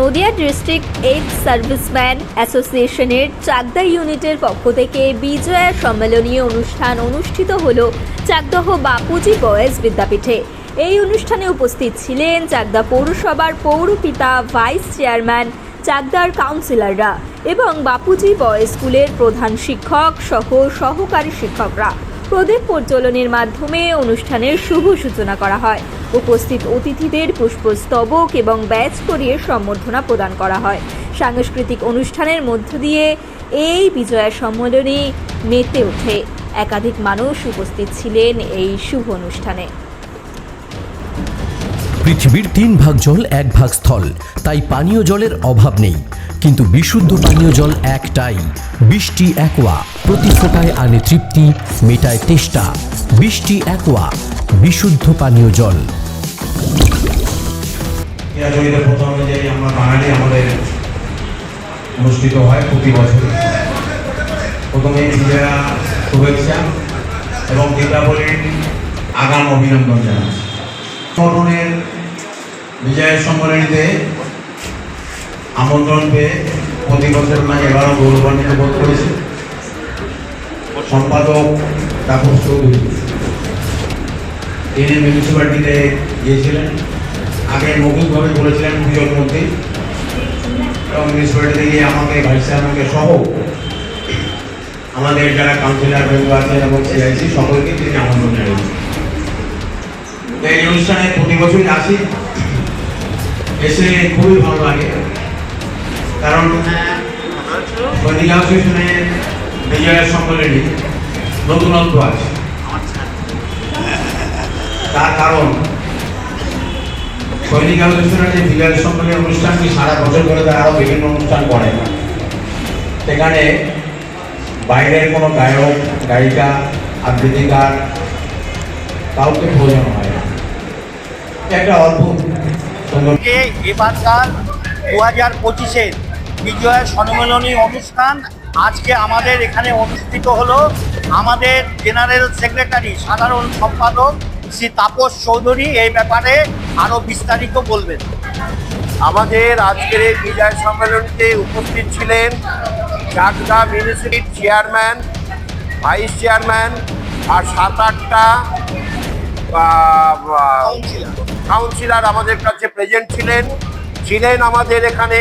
Nadia district aid serviceman অ্যাসোসিয়েশনের চাকদা ইউনিটের পক্ষ থেকে বিজয়া সম্মেলনী অনুষ্ঠান অনুষ্ঠিত হল চাকদহ বাপুজি বয়েজ বিদ্যাপীঠে। এই অনুষ্ঠানে উপস্থিত ছিলেন চাকদা পৌরসভার পৌরপিতা, ভাইস চেয়ারম্যান, চাকদার কাউন্সিলররা এবং বাপুজি বয়েজ স্কুলের প্রধান শিক্ষক সহ সহকারী শিক্ষকরা। প্রদীপ প্রজ্বলনের মাধ্যমে অনুষ্ঠানের শুভ সূচনা করা হয়। উপস্থিত অতিথিদের পুষ্পস্তবক এবং ব্যাচ করিয়ে সম্বর্ধনা প্রদান করা হয়। সাংস্কৃতিক অনুষ্ঠানের মধ্য দিয়ে এই বিজয়া সম্মেলনী মেতে ওঠে। একাধিক মানুষ উপস্থিত ছিলেন এই শুভ অনুষ্ঠানে। পৃথিবীর তিন ভাগ জল, এক ভাগ স্থল। তাই পানীয় জলের অভাব নেই। কিন্তু বিশুদ্ধ পানীয় জল একটাই। বৃষ্টি একোয়া। প্রতি ফোটায় আনে তৃপ্তি, মেটায় তেষ্টা। বৃষ্টি একোয়া। বিশুদ্ধ পানীয় জল। অনুষ্ঠিত হয় প্রতি বছর প্রথমে শুভেচ্ছা এবং দীপাবলির আগাম অভিনন্দন জানাচ্ছি। সংগঠনের বিজয়ের সম্মেলনীতে আমন্ত্রণ পেয়ে প্রতি বছর না এবারও গৌরবান্বিত বোধ করেছে। সম্পাদক তাপস চৌধুরী। তিনি মিউনিসিপ্যালিটিতে গিয়েছিলেন। আগে মৌখিকভাবে বলেছিলেন পুজোর মধ্যে এবং মিউনিসিপ্যালিটিতে গিয়ে আমাকে ভাইস চেয়ারম্যানকে সহ আমাদের যারা কাউন্সিলর বন্ধু আছেন এবং সিআইসি সকলকে তিনি আমন্ত্রণ জানিয়েছেন। এই অনুষ্ঠানে প্রতি বছরই আসি। এসে খুবই ভালো লাগে। কারণ সৈনিক অ্যাসোসিয়েশনের বিজয়ের সম্মেলনী নতুনত্ব আছে। তার কারণ, সৈনিক আলোচনার যে বিজয় সম্মেলনী অনুষ্ঠানটি সারা বছর ধরে তারা আরও বিভিন্ন অনুষ্ঠান করে। সেখানে বাইরের কোনো গায়ক, গায়িকা, আবৃত্তিকার, কাউকে প্রয়োজন হয় একটা অদ্ভুত। যে এবারকার দু হাজার পঁচিশের বিজয়া সম্মেলনী অনুষ্ঠান? আজকে আমাদের এখানে অনুষ্ঠিত হলো আমাদের জেনারেল সেক্রেটারি সাধারণ সম্পাদক শ্রী তাপস চৌধুরী। এই ব্যাপারে আরও বিস্তারিত বলবেন। আমাদের আজকের এই বিজয় সম্মেলনীতে উপস্থিত ছিলেন চাকদা মিউনিসিপির চেয়ারম্যান ভাইস চেয়ারম্যান আর সাত আটটা কাউন্সিলর আমাদের কাছে প্রেজেন্ট ছিলেন। ছিলেন আমাদের এখানে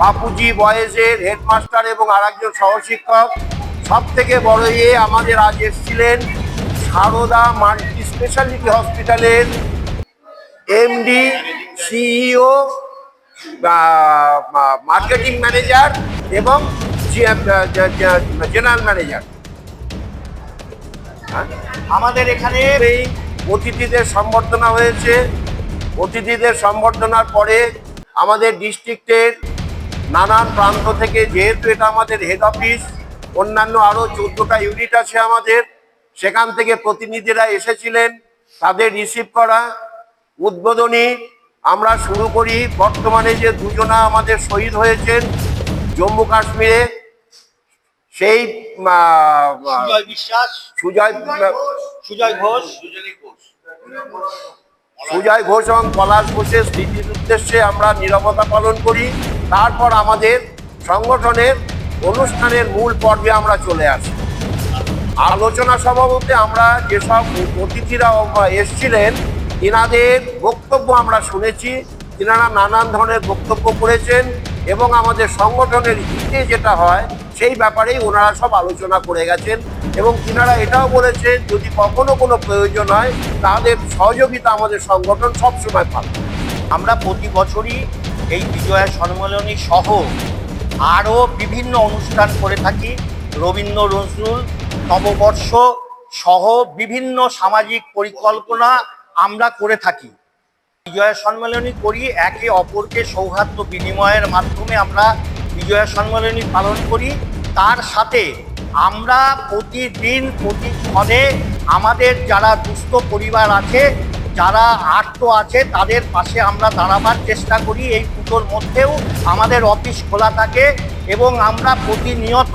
বাপুজি বয়েজের হেডমাস্টার এবং আরেকজন সহশিক্ষক। সব থেকে বড় ইয়ে আমাদের আজ এসেছিলেন সারদা মাল্টি স্পেশালিটি হসপিটালের এমডি সিইও মার্কেটিং ম্যানেজার এবং জেনারেল ম্যানেজার। আমাদের এখানে এই অতিথিদের সম্বর্ধনা হয়েছে। অতিথিদের সম্বর্ধনার পরে আমাদের ডিস্ট্রিক্টের নানান প্রান্ত থেকে, যেহেতু এটা আমাদের হেড অফিস অন্যান্য আরও চোদ্দোটা ইউনিট আছে আমাদের, সেখান থেকে প্রতিনিধিরা এসেছিলেন, তাদের রিসিভ করা, উদ্বোধনী আমরা শুরু করি। বর্তমানে যে দুজনা আমাদের শহীদ হয়েছেন, জম্মু কাশ্মীরে সেই সুজয় বিশ্বাস সুজয় সুজয় ঘোষ সুজয় ঘোষ এবং পলাশ ঘোষের স্মৃতির উদ্দেশ্যে আমরা নিরবতা পালন করি। তারপর আমাদের সংগঠনের অনুষ্ঠানের মূল পর্বে আমরা চলে আসি। আলোচনা সভা বলতে আমরা যেসব অতিথিরা এসছিলেন তিনাদের বক্তব্য আমরা শুনেছি। তিনারা নানান ধরনের বক্তব্য করেছেন এবং আমাদের সংগঠনের হিতে যেটা হয় সেই ব্যাপারেই ওনারা সব আলোচনা করে গেছেন এবং তিনারা এটাও বলেছেন, যদি কখনো কোনো প্রয়োজন হয়, তাদের সহযোগিতা আমাদের সংগঠন সবসময় পাবে। আমরা প্রতি বছরই এই বিজয়া সম্মেলনী সহ আরও বিভিন্ন অনুষ্ঠান করে থাকি। রবীন্দ্র নজরুল, নববর্ষ সহ বিভিন্ন সামাজিক পরিকল্পনা আমরা করে থাকি। বিজয়া সম্মেলনী করি, একে অপরকে সৌহার্দ্য বিনিময়ের মাধ্যমে আমরা বিজয়া সম্মেলনী পালন করি, তার সাথে আমরা প্রতিদিন প্রতি প্রতিক্ষণে আমাদের যারা দুস্থ পরিবার আছে, যারা আর্ত আছে, তাদের পাশে আমরা দাঁড়াবার চেষ্টা করি। এই পুজোর মধ্যেও আমাদের অফিস খোলা থাকে এবং আমরা প্রতিনিয়ত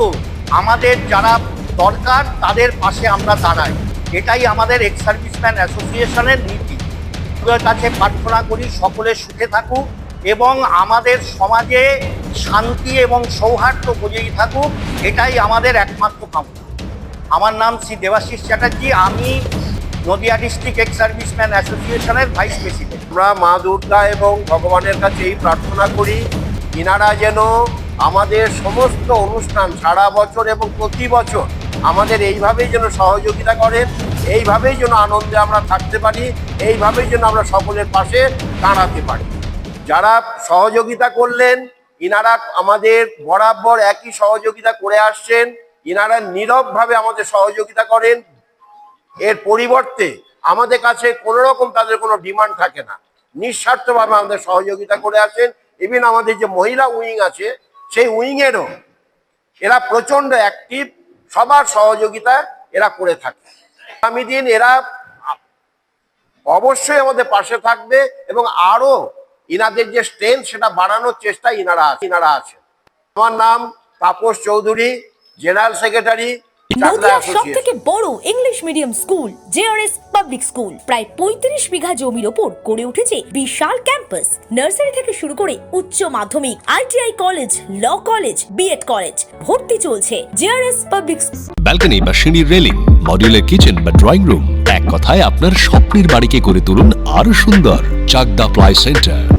আমাদের যারা দরকার, তাদের পাশে আমরা দাঁড়াই। এটাই আমাদের এক্স সার্ভিসম্যান অ্যাসোসিয়েশনের নীতি। কাছে প্রার্থনা করি, সকলে সুখে থাকুক। এবং আমাদের সমাজে শান্তি এবং সৌহার্দ্য বজায় থাকুক, এটাই আমাদের একমাত্র কামনা। আমার নাম শ্রী দেবাশিস চ্যাটার্জি, আমি নদিয়া ডিস্ট্রিক্ট এক্স সার্ভিসম্যান অ্যাসোসিয়েশনের ভাইস প্রেসিডেন্ট আমরা মা দুর্গা এবং ভগবানের কাছে এই প্রার্থনা করি, ইনারা যেন আমাদের সমস্ত অনুষ্ঠান সারা বছর এবং প্রতি বছর আমাদের এইভাবেই যেন সহযোগিতা করেন, এইভাবেই যেন আনন্দে আমরা থাকতে পারি, এইভাবেই যেন আমরা সকলের পাশে দাঁড়াতে পারি। যারা সহযোগিতা করলেন, ইনারা আমাদের বরাবর একই সহযোগিতা করে আসছেন, ইনারা নীরবভাবে আমাদের সহযোগিতা করেন। এর পরিবর্তে আমাদের কাছে কোনো রকম তাদের কোনো ডিমান্ড থাকে না। নিঃস্বার্থভাবে আমাদের সহযোগিতা করে আসেন ইভিন আমাদের যে মহিলা উইং আছে, সেই উইংয়েরও এরা প্রচণ্ড অ্যাক্টিভ সবার সহযোগিতা এরা করে থাকে। আগামী দিন এরা অবশ্যই আমাদের পাশে থাকবে এবং আরও ইনাদের যে স্ট্রেংথ সেটা বাড়ানোর চেষ্টা ইনারা ইনারা আছেন। আমার নাম তাপস চৌধুরী জেনারেল সেক্রেটারি নদিয়ার সব থেকে বড় English medium school JRS public school প্রায় পঁয়ত্রিশ বিঘা জমির ওপর গড়ে উঠেছে বিশাল ক্যাম্পাস নার্সারি থেকে শুরু করে উচ্চ মাধ্যমিক ITI college law college B Ed college ভর্তি চলছে জেআরএস পাবলিক ব্যালকনি বা সিঁড়ির রেলিং মডিউলার কিচেন বা ড্রয়িং রুম এক কথায় আপনার স্বপ্নের বাড়িকে করে তুলুন আরও সুন্দর Chakdah ply centre